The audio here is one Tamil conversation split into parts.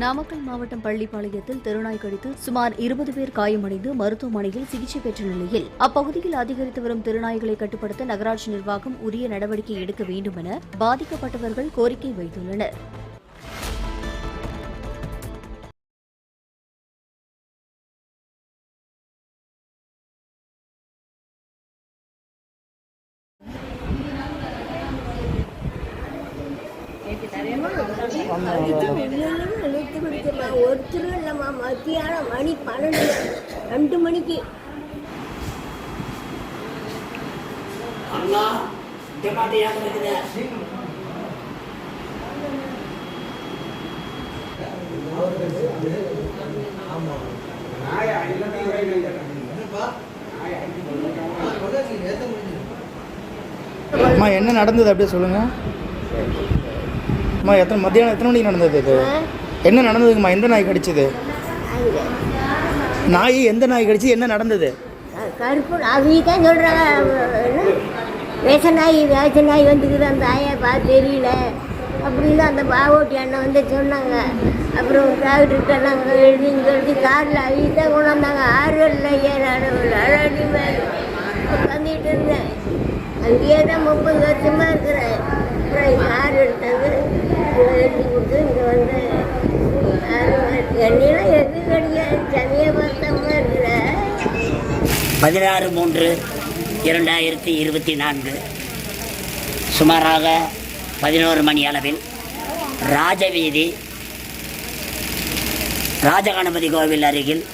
நாமக்கல் மாவட்டம் பள்ளிப்பாளையத்தில் தெருநாய் கடித்து சுமார் இருபது பேர் காயமடைந்து மருத்துவமனையில் சிகிச்சை பெற்ற நிலையில் அப்பகுதியில் அதிகரித்து வரும் தெருநாய்களை கட்டுப்படுத்த நகராட்சி நிர்வாகம் உரிய நடவடிக்கை எடுக்க வேண்டும் என பாதிக்கப்பட்டவர்கள் கோரிக்கை வைத்துள்ளனர். இழுத்து பிடிச்சம்மா ஒருத்தரும் இல்லைம்மா மத்தியானம் மணி பன்னெண்டு ரெண்டு மணிக்கு அண்ணா டெமாட்டோ ஏன் இருக்குது அம்மா என்ன நடந்தது அப்படியே சொல்லுங்கள் அம்மா எத்தனை மத்தியானம் எத்தனை மணிக்கு நடந்தது இது? என்ன நடந்ததுங்கம்மா? எந்த நாய் கடிச்சது? நாய் எந்த நாய் கடிச்சு என்ன நடந்தது? கருப்பு அவங்க தான் சொல்கிறாங்க வேச நாய் வேச நாய் வந்துக்குது அந்த ஆயை பார்த்து தெரியல. அப்படின்னு அந்த பாவோட்டி அண்ணன் வந்து சொன்னாங்க. அப்புறம் டாக்டர்கிட்ட நாங்கள் எழுதி இங்கே எழுதி காரில் அவங்க தான் கொண்டாந்தாங்க ஆறுகளில் ஏன் அழகி மேலே. உட்காந்துட்டு இருந்தேன். அங்கேயே தான் முப்பது வருஷமாக இருக்கிறேன் பதினாறு மூன்று இரண்டாயிரத்தி இருபத்தி நான்கு. சுமாராக பதினோரு மணி அளவில் ராஜவீதி ராஜகணபதி கோவில் அருகில்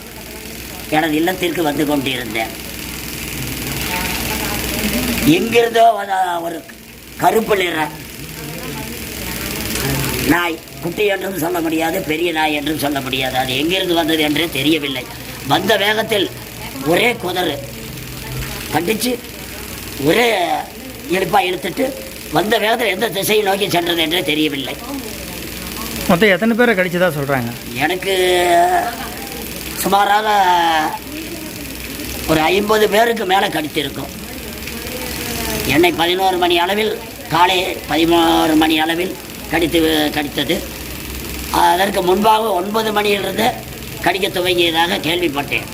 எனது இல்லத்திற்கு வந்து கொண்டிருந்தேன். எங்கிருந்தோ வந்த ஒரு கருப்பு நிற நாய் குட்டி என்றும் சொல்ல முடியாது பெரிய நாய் என்றும் சொல்ல முடியாது. அது எங்கிருந்து வந்தது என்றே தெரியவில்லை. வந்த வேகத்தில் ஒரே குதறு. கண்டிச்சு ஒரே இழுப்பாக இழுத்துட்டு வந்த வேகத்தில் எந்த திசையை நோக்கி சென்றது என்றே தெரியவில்லை. மொத்தம் எத்தனை பேரை கடிச்சதா சொல்கிறாங்க எனக்கு சுமாராக ஒரு ஐம்பது பேருக்கு மேலே கடித்திருக்கும். என்னை பதினோரு மணி அளவில் காலை பதினோரு மணி அளவில் கடித்து கடித்தது. அதற்கு முன்பாக ஒன்பது மணியிலிருந்து கடிக்க துவங்கியதாக கேள்விப்பட்டேன்.